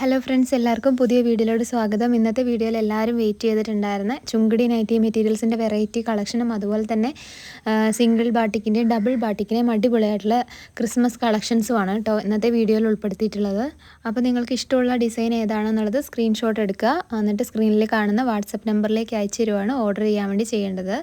Hello friends എല്ലാവർക്കും പുതിയ വീഡിയോയിലോട് സ്വാഗതം. ഇന്നത്തെ വീഡിയോയിൽ എല്ലാവരും വെയിറ്റ് ചെയ്തിട്ടുണ്ടായിരുന്ന ചുങ്കടി നൈറ്റി മെറ്റീരിയൽസിന്റെ വെറൈറ്റി കളക്ഷനും അതുപോലെ തന്നെ സിംഗിൾ ബാട്ടിക്കിന്റെയും ഡബിൾ ബാട്ടിക്കിന്റെയും അടിപൊളിയായിട്ടുള്ള ക്രിസ്മസ് കളക്ഷൻസുമാണ് കേട്ടോ ഇന്നത്തെ വീഡിയോയിൽ ഉൾപ്പെടുത്തിയിട്ടുള്ളത്. അപ്പോൾ നിങ്ങൾക്ക് ഇഷ്ടമുള്ള ഡിസൈൻ ഏതാണെന്നുള്ളത് സ്ക്രീൻഷോട്ട് എടുക്കുക. എന്നിട്ട് സ്ക്രീനിൽ കാണുന്ന വാട്സപ്പ് നമ്പറിലേക്ക് അയച്ചു തരുവാണ് ഓർഡർ ചെയ്യാൻ വേണ്ടി ചെയ്യേണ്ടത്.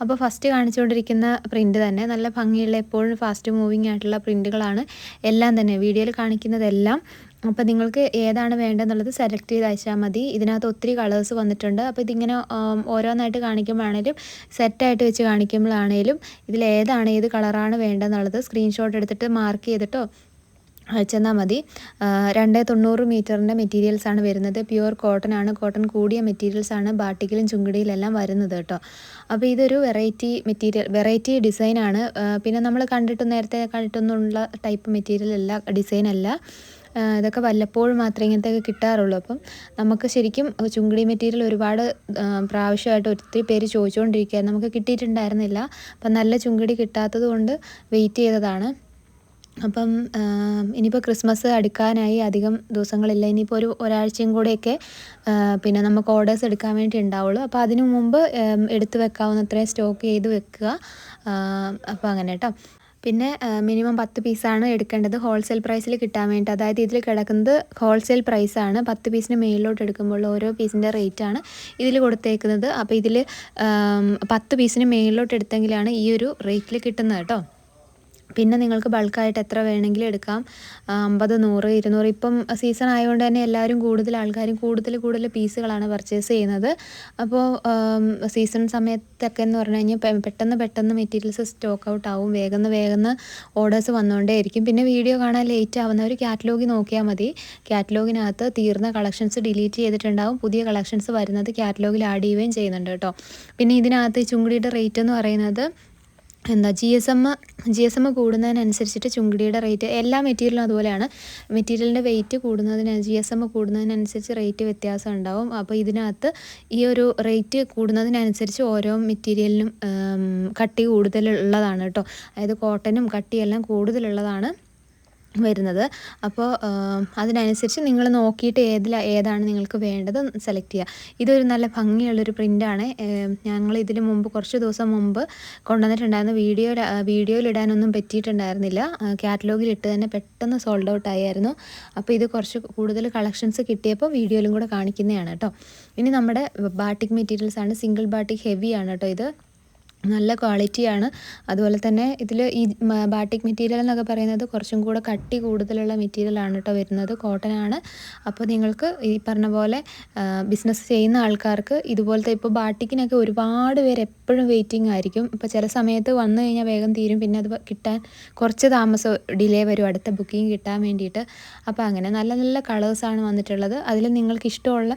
അപ്പോൾ ഫസ്റ്റ് കാണിച്ചുകൊണ്ടിരിക്കുന്ന പ്രിന്റ് തന്നെ നല്ല ഭംഗിയുള്ള എപ്പോഴും ഫാസ്റ്റ് മൂവിങ് ആയിട്ടുള്ള പ്രിന്റുകളാണ് എല്ലാം തന്നെ. വീഡിയോയിൽ കാണിക്കുന്നതെല്ലാം അപ്പോൾ നിങ്ങൾക്ക് ഏതാണ് വേണ്ടതെന്നുള്ളത് സെലക്ട് ചെയ്ത് അയച്ചാൽ മതി. ഇതിനകത്ത് ഒത്തിരി കളേഴ്സ് വന്നിട്ടുണ്ട്. അപ്പോൾ ഇതിങ്ങനെ ഓരോന്നായിട്ട് കാണിക്കുമ്പോഴാണേലും സെറ്റായിട്ട് വെച്ച് കാണിക്കുമ്പോഴാണേലും ഇതിൽ ഏതാണ് ഏത് കളറാണ് വേണ്ടതെന്നുള്ളത് സ്ക്രീൻഷോട്ട് എടുത്തിട്ട് മാർക്ക് ചെയ്തിട്ടോ അയച്ചെന്നാൽ മതി. രണ്ട് തൊണ്ണൂറ് മീറ്ററിന്റെ മെറ്റീരിയൽസാണ് വരുന്നത്. പ്യുവർ കോട്ടൺ ആണ്. കോട്ടൺ കൂടിയ മെറ്റീരിയൽസാണ് ബാട്ടിക്കിലും ചുങ്കിടിയിലെല്ലാം വരുന്നത് കേട്ടോ. അപ്പോൾ ഇതൊരു വെറൈറ്റി മെറ്റീരിയൽ വെറൈറ്റി ഡിസൈനാണ് പിന്നെ നമ്മൾ കണ്ടിട്ട് നേരത്തെ കണ്ടിട്ടൊന്നുള്ള ടൈപ്പ് മെറ്റീരിയൽ അല്ല ഡിസൈൻ അല്ല. ഇതൊക്കെ വല്ലപ്പോഴും മാത്രമേ ഇങ്ങനത്തെയൊക്കെ കിട്ടാറുള്ളൂ. അപ്പം നമുക്ക് ശരിക്കും ചുങ്കിടി മെറ്റീരിയൽ ഒരുപാട് പ്രാവശ്യമായിട്ട് ഒത്തിരി പേര് ചോദിച്ചുകൊണ്ടിരിക്കുകയായിരുന്നു നമുക്ക് കിട്ടിയിട്ടുണ്ടായിരുന്നില്ല. അപ്പം നല്ല ചുങ്കിടി കിട്ടാത്തത് കൊണ്ട് വെയിറ്റ് ചെയ്തതാണ്. അപ്പം ഇനിയിപ്പോൾ ക്രിസ്മസ് അടുക്കാനായി അധികം ദിവസങ്ങളില്ല. ഇനിയിപ്പോൾ ഒരു ഒരാഴ്ചയും കൂടെയൊക്കെ പിന്നെ നമുക്ക് ഓർഡേഴ്സ് എടുക്കാൻ വേണ്ടി ഉണ്ടാവുള്ളൂ. അപ്പോൾ അതിനു മുമ്പ് എടുത്തു വെക്കാവുന്നത്രയും സ്റ്റോക്ക് ചെയ്ത് വെക്കുക. അപ്പോൾ അങ്ങനെ കേട്ടോ. പിന്നെ മിനിമം പത്ത് പീസാണ് എടുക്കേണ്ടത് ഹോൾസെയിൽ പ്രൈസിൽ കിട്ടാൻ വേണ്ടി. അതായത് ഇതിൽ കിടക്കുന്നത് ഹോൾസെയിൽ പ്രൈസാണ് പത്ത് പീസിന് മേളിലോട്ട് എടുക്കുമ്പോൾ ഓരോ പീസിന്റെ റേറ്റാണ് ഇതിൽ കൊടുത്തേക്കുന്നത്. അപ്പോൾ ഇതിൽ പത്ത് പീസിന് മേളിലോട്ട് എടുത്തെങ്കിലാണ് ഈ ഒരു റേറ്റിൽ കിട്ടുന്നത് കേട്ടോ പിന്നെ നിങ്ങൾക്ക് ബൾക്കായിട്ട് എത്ര വേണമെങ്കിലും എടുക്കാം. അമ്പത് നൂറ് ഇരുന്നൂറ്. ഇപ്പം സീസൺ ആയതുകൊണ്ട് തന്നെ എല്ലാവരും കൂടുതൽ ആൾക്കാരും കൂടുതൽ കൂടുതൽ പീസുകളാണ് പർച്ചേസ് ചെയ്യുന്നത്. അപ്പോൾ സീസൺ സമയത്തൊക്കെ എന്ന് പറഞ്ഞു കഴിഞ്ഞാൽ പെട്ടെന്ന് പെട്ടെന്ന് മെറ്റീരിയൽസ് സ്റ്റോക്ക് ഔട്ട് ആവും. വേഗം വേഗം ഓർഡേഴ്സ് വന്നുകൊണ്ടേയിരിക്കും പിന്നെ വീഡിയോ കാണാൻ ലേറ്റ് ആവുന്നവർ കാറ്റലോഗി നോക്കിയാൽ മതി. കാറ്റലോഗിനകത്ത് തീർന്ന കളക്ഷൻസ് ഡിലീറ്റ് ചെയ്തിട്ടുണ്ടാവും. പുതിയ കളക്ഷൻസ് വരുന്നത് കാറ്റലോഗിൽ ആഡ് ചെയ്യുകയും ചെയ്യുന്നുണ്ട് കേട്ടോ. പിന്നെ ഇതിനകത്ത് ചുങ്കുടിയുടെ റേറ്റ് എന്ന് പറയുന്നത് എന്താ G S M G S M കൂടുന്നതിനനുസരിച്ചിട്ട് ചുങ്കിടിയുടെ റേറ്റ് എല്ലാ മെറ്റീരിയലും അതുപോലെയാണ്. മെറ്റീരിയലിന്റെ വെയിറ്റ് കൂടുന്നതിന് ജി എസ് എം കൂടുന്നതിനനുസരിച്ച് റേറ്റ് വ്യത്യാസം ഉണ്ടാവും. അപ്പോൾ ഇതിനകത്ത് ഈ ഒരു റേറ്റ് കൂടുന്നതിനനുസരിച്ച് ഓരോ മെറ്റീരിയലിനും കട്ടി കൂടുതലുള്ളതാണ് കേട്ടോ. അതായത് കോട്ടനും കട്ടിയെല്ലാം കൂടുതലുള്ളതാണ്. വരുന്നത്. അപ്പോൾ അതിനനുസരിച്ച് നിങ്ങൾ നോക്കിയിട്ട് ഏതിൽ ഏതാണ് നിങ്ങൾക്ക് വേണ്ടത് സെലക്ട് ചെയ്യുക ഇതൊരു നല്ല ഭംഗിയുള്ളൊരു പ്രിന്റാണ് ഞങ്ങൾ ഇതിന് മുമ്പ് കുറച്ച് ദിവസം മുമ്പ് കൊണ്ടുവന്നിട്ടുണ്ടായിരുന്നു വീഡിയോ വീഡിയോയിലിടാനൊന്നും പറ്റിയിട്ടുണ്ടായിരുന്നില്ല. കാറ്റലോഗിൽ ഇട്ട് തന്നെ പെട്ടെന്ന് സോൾഡ് ഔട്ട് ആയിരുന്നു അപ്പോൾ ഇത് കുറച്ച് കൂടുതൽ കളക്ഷൻസ് കിട്ടിയപ്പോൾ വീഡിയോയിലും കൂടെ കാണിക്കുന്നതാണ് കേട്ടോ. ഇനി നമ്മുടെ ബാട്ടിക് മെറ്റീരിയൽസ് ആണ് സിംഗിൾ ബാട്ടിക് ഹെവിയാണ് കേട്ടോ ഇത്. നല്ല ക്വാളിറ്റിയാണ്. അതുപോലെ തന്നെ ഇതിൽ ഈ ബാട്ടിക് മെറ്റീരിയൽ എന്നൊക്കെ പറയുന്നത് കുറച്ചും കൂടെ കട്ടി കൂടുതലുള്ള മെറ്റീരിയലാണ് കേട്ടോ വരുന്നത്. കോട്ടൺ ആണ്. അപ്പോൾ നിങ്ങൾക്ക് ഈ പറഞ്ഞ പോലെ ബിസിനസ് ചെയ്യുന്ന ആൾക്കാർക്ക് ഇതുപോലത്തെ ഇപ്പോൾ ബാട്ടിക്കിനൊക്കെ ഒരുപാട് പേര് എപ്പോഴും വെയിറ്റിംഗ് ആയിരിക്കും. ഇപ്പോൾ ചില സമയത്ത് വന്നു കഴിഞ്ഞാൽ വേഗം തീരും. പിന്നെ അത് കിട്ടാൻ കുറച്ച് താമസം ഡിലേ വരും. അടുത്ത ബുക്കിംഗ് കിട്ടാൻ വേണ്ടിയിട്ട്. അപ്പോൾ അങ്ങനെ നല്ല നല്ല കളേഴ്സാണ് വന്നിട്ടുള്ളത്. അതിൽ നിങ്ങൾക്ക് ഇഷ്ടമുള്ള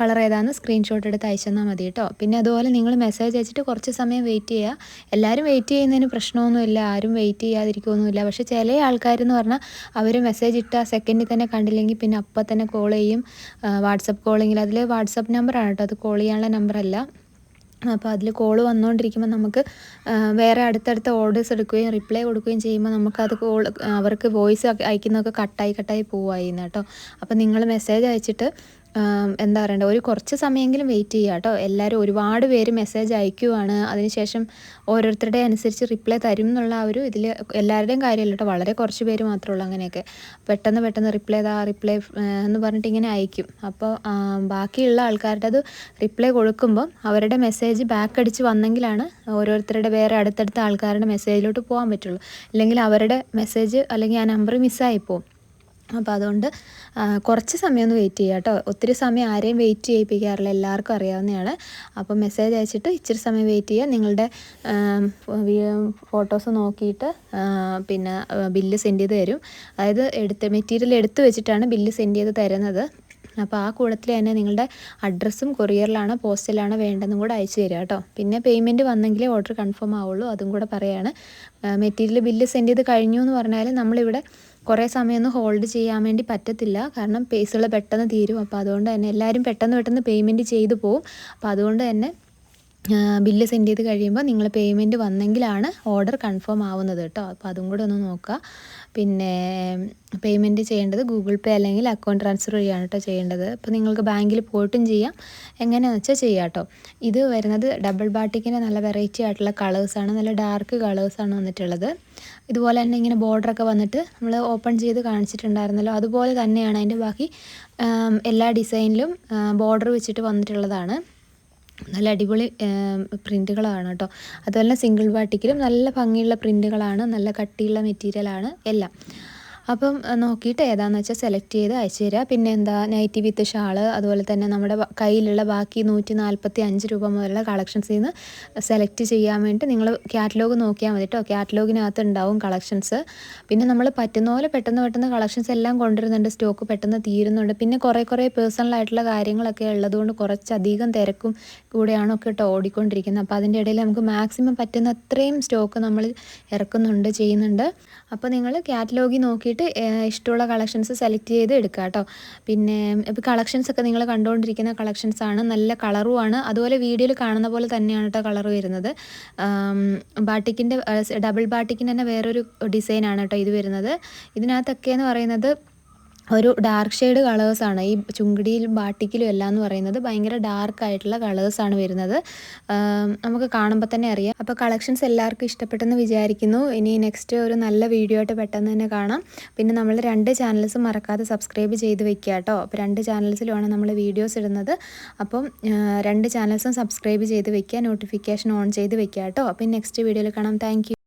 കളർ ഏതാണെന്ന് സ്ക്രീൻഷോട്ട് എടുത്ത് അയച്ചെന്നാൽ മതി കേട്ടോ. പിന്നെ അതുപോലെ നിങ്ങൾ മെസ്സേജ് അയച്ചിട്ട് കുറച്ച് സമയം വെയിറ്റ് ചെയ്യുക. എല്ലാവരും വെയിറ്റ് ചെയ്യുന്നതിന് പ്രശ്നമൊന്നുമില്ല. ആരും വെയിറ്റ് ചെയ്യാതിരിക്കുമൊന്നുമില്ല പക്ഷേ ചില ആൾക്കാരെന്ന് പറഞ്ഞാൽ അവർ മെസ്സേജ് ഇട്ട സെക്കൻഡിൽ തന്നെ കണ്ടില്ലെങ്കിൽ പിന്നെ അപ്പം തന്നെ കോൾ ചെയ്യും. വാട്സപ്പ് കോളിങ്ങിൽ അതിൽ വാട്സപ്പ് നമ്പറാണ് കേട്ടോ. അത് കോൾ ചെയ്യാനുള്ള നമ്പറല്ല അപ്പോൾ അതിൽ കോൾ വന്നുകൊണ്ടിരിക്കുമ്പോൾ നമുക്ക് വേറെ അടുത്തടുത്ത ഓർഡേഴ്സ് എടുക്കുകയും റിപ്ലൈ കൊടുക്കുകയും ചെയ്യുമ്പോൾ നമുക്കത് കോൾ അവർക്ക് വോയിസ് അയക്കുന്നതൊക്കെ കട്ടായി കട്ടായി പോവുമായിരുന്നു കേട്ടോ. അപ്പോൾ നിങ്ങൾ മെസ്സേജ് അയച്ചിട്ട് എന്താ പറയണ്ടത് ഒരു കുറച്ച് സമയമെങ്കിലും വെയിറ്റ് ചെയ്യുക കേട്ടോ. എല്ലാവരും ഒരുപാട് പേര് മെസ്സേജ് അയക്കുവാണ്. അതിനുശേഷം ഓരോരുത്തരുടെ അനുസരിച്ച് റിപ്ലൈ തരും എന്നുള്ള ആ ഒരു ഇതിൽ എല്ലാവരുടെയും കാര്യമല്ല കേട്ടോ. വളരെ കുറച്ച് പേര് മാത്രമേ ഉള്ളൂ അങ്ങനെയൊക്കെ. പെട്ടെന്ന് പെട്ടെന്ന് റിപ്ലൈ താ റിപ്ലൈ എന്ന് പറഞ്ഞിട്ട് ഇങ്ങനെ അയക്കും. അപ്പോൾ ബാക്കിയുള്ള ആൾക്കാരുടെ അത് റിപ്ലൈ കൊടുക്കുമ്പം അവരുടെ മെസ്സേജ് ബാക്ക് അടിച്ച് വന്നെങ്കിലാണ് ഓരോരുത്തരുടെ വേറെ അടുത്തടുത്ത ആൾക്കാരുടെ മെസ്സേജിലോട്ട് പോകാൻ പറ്റുള്ളൂ. അല്ലെങ്കിൽ അവരുടെ മെസ്സേജ് അല്ലെങ്കിൽ ആ നമ്പർ മിസ്സായി പോകും അപ്പോൾ അതുകൊണ്ട് കുറച്ച് സമയം ഒന്ന് വെയിറ്റ് ചെയ്യുക കേട്ടോ. ഒത്തിരി സമയം ആരെയും വെയിറ്റ് ചെയ്യിപ്പിക്കാറില്ല എല്ലാവർക്കും അറിയാവുന്നതാണ്. അപ്പോൾ മെസ്സേജ് അയച്ചിട്ട് ഇച്ചിരി സമയം വെയിറ്റ് ചെയ്യുക നിങ്ങളുടെ ഫോട്ടോസ് നോക്കിയിട്ട് പിന്നെ ബില്ല് സെൻഡ് ചെയ്ത് തരും. അതായത് എടുത്ത് മെറ്റീരിയൽ എടുത്ത് വെച്ചിട്ടാണ് ബില്ല് സെൻഡ് ചെയ്ത് തരുന്നത്. അപ്പോൾ ആ കൂടത്തിൽ തന്നെ നിങ്ങളുടെ അഡ്രസ്സും കൊറിയറിലാണോ പോസ്റ്റിലാണോ വേണ്ടതെന്നും കൂടെ അയച്ചു തരിക കേട്ടോ. പിന്നെ പേയ്മെന്റ് വന്നെങ്കിലേ ഓർഡർ കൺഫേം ആവുള്ളൂ. അതും കൂടെ പറയുകയാണ് മെറ്റീരിയൽ ബില്ല് സെൻഡ് ചെയ്ത് കഴിഞ്ഞു എന്ന് പറഞ്ഞാൽ നമ്മളിവിടെ കുറേ സമയമൊന്നും ഹോൾഡ് ചെയ്യാൻ വേണ്ടി പറ്റത്തില്ല. കാരണം പേസുകൾ പെട്ടെന്ന് തീരും. അപ്പോൾ അതുകൊണ്ട് തന്നെ എല്ലാവരും പെട്ടെന്ന് പെട്ടെന്ന് പേയ്മെന്റ് ചെയ്തു പോവും. അപ്പോൾ അതുകൊണ്ട് തന്നെ ബില്ല് സെൻഡ് ചെയ്ത് കഴിയുമ്പോൾ നിങ്ങൾ പേയ്മെന്റ് വന്നെങ്കിലാണ് ഓർഡർ കൺഫേം ആവുന്നത് കേട്ടോ. അപ്പോൾ അതും കൂടെ ഒന്ന് നോക്കുക പിന്നെ പേയ്മെന്റ് ചെയ്യേണ്ടത് ഗൂഗിൾ പേ അല്ലെങ്കിൽ അക്കൗണ്ട് ട്രാൻസ്ഫർ വഴിയാണ് കേട്ടോ ചെയ്യേണ്ടത്. അപ്പോൾ നിങ്ങൾക്ക് ബാങ്കിൽ പോയിട്ടും ചെയ്യാം. എങ്ങനെയാണെന്ന് വെച്ചാൽ ചെയ്യാം കേട്ടോ. ഇത് വരുന്നത് ഡബിൾ ബാട്ടിക്കിന്റെ നല്ല വെറൈറ്റി ആയിട്ടുള്ള കളേഴ്സാണ് നല്ല ഡാർക്ക് കളേഴ്സാണ് വന്നിട്ടുള്ളത്. ഇതുപോലെ തന്നെ ഇങ്ങനെ ബോർഡറൊക്കെ വന്നിട്ട് നമ്മൾ ഓപ്പൺ ചെയ്ത് കാണിച്ചിട്ടുണ്ടായിരുന്നല്ലോ. അതുപോലെ തന്നെയാണ് അതിന്റെ ബാക്കി എല്ലാ ഡിസൈനിലും ബോർഡർ വെച്ചിട്ട് വന്നിട്ടുള്ളതാണ്. നല്ല അടിപൊളി പ്രിന്റുകളാണ് കേട്ടോ. അതുപോലെ സിംഗിൾ വാട്ടിക്കലും നല്ല ഭംഗിയുള്ള പ്രിന്റുകളാണ് നല്ല കട്ടിയുള്ള മെറ്റീരിയലാണ് എല്ലാം. അപ്പം നോക്കിയിട്ട് ഏതാണെന്ന് വെച്ചാൽ സെലക്ട് ചെയ്ത് അയച്ചു തരിക പിന്നെ എന്താ നൈറ്റി വിത്ത് ഷാൾ അതുപോലെ തന്നെ നമ്മുടെ കയ്യിലുള്ള ബാക്കി നൂറ്റി നാൽപ്പത്തി അഞ്ച് രൂപ മുതലുള്ള കളക്ഷൻസിൽ നിന്ന് സെലക്ട് ചെയ്യാൻ വേണ്ടി നിങ്ങൾ കാറ്റലോഗ് നോക്കിയാൽ മതി കേട്ടോ കാറ്റലോഗിനകത്ത് ഉണ്ടാവും കളക്ഷൻസ് പിന്നെ നമ്മൾ പറ്റുന്ന പോലെ പെട്ടെന്ന് പെട്ടെന്ന് കളക്ഷൻസ് എല്ലാം കൊണ്ടുവരുന്നുണ്ട്. സ്റ്റോക്ക് പെട്ടെന്ന് തീരുന്നുണ്ട്. പിന്നെ കുറേ കുറേ പേഴ്സണൽ ആയിട്ടുള്ള കാര്യങ്ങളൊക്കെ ഉള്ളതുകൊണ്ട് കുറച്ചധികം തിരക്കും കൂടെയാണ് ഒക്കെ കേട്ടോ ഓടിക്കൊണ്ടിരിക്കുന്നത്. അപ്പോൾ അതിന്റെ ഇടയിൽ നമുക്ക് മാക്സിമം പറ്റുന്ന അത്രയും സ്റ്റോക്ക് നമ്മൾ ഇറക്കുന്നുണ്ട് ചെയ്യുന്നുണ്ട്. അപ്പോൾ നിങ്ങൾ കാറ്റലോഗിൽ നോക്കിയിട്ട് ഇഷ്ടമുള്ള കളക്ഷൻസ് സെലക്ട് ചെയ്ത് എടുക്കുക കേട്ടോ പിന്നെ ഇപ്പോൾ കളക്ഷൻസ് ഒക്കെ നിങ്ങൾ കണ്ടുകൊണ്ടിരിക്കുന്ന കളക്ഷൻസ് ആണ് നല്ല കളറുമാണ് അതുപോലെ വീഡിയോയിൽ കാണുന്ന പോലെ തന്നെയാണ് കേട്ടോ കളർ വരുന്നത്. ബാട്ടിക്കിന്റെ ഡബിൾ ബാട്ടിക്കിന്റെ തന്നെ വേറൊരു ഡിസൈനാണ് കേട്ടോ ഇത് വരുന്നത്. ഇതിനകത്തൊക്കെ എന്ന് പറയുന്നത് ഒരു ഡാർക്ക് ഷെയ്ഡ് കളേഴ്സാണ് ഈ ചുങ്കിടിയിലും ബാട്ടിക്കിലും എല്ലാം എന്ന് പറയുന്നത് ഭയങ്കര ഡാർക്ക് ആയിട്ടുള്ള കളേഴ്സാണ് വരുന്നത്. നമുക്ക് കാണുമ്പോൾ തന്നെ അറിയാം. അപ്പോൾ കളക്ഷൻസ് എല്ലാവർക്കും ഇഷ്ടപ്പെട്ടെന്ന് വിചാരിക്കുന്നു. ഇനി നെക്സ്റ്റ് ഒരു നല്ല വീഡിയോ ആയിട്ട് പെട്ടെന്ന് തന്നെ കാണാം. പിന്നെ നമ്മൾ രണ്ട് ചാനൽസ് മറക്കാതെ സബ്സ്ക്രൈബ് ചെയ്ത് വെക്കുക കേട്ടോ. അപ്പോൾ രണ്ട് ചാനൽസിലുമാണ് നമ്മൾ വീഡിയോസ് ഇടുന്നത്. അപ്പം രണ്ട് ചാനൽസും സബ്സ്ക്രൈബ് ചെയ്ത് വെക്കുക നോട്ടിഫിക്കേഷൻ ഓൺ ചെയ്ത് വെക്കുക കേട്ടോ. അപ്പം നെക്സ്റ്റ് വീഡിയോയിൽ കാണാം. താങ്ക്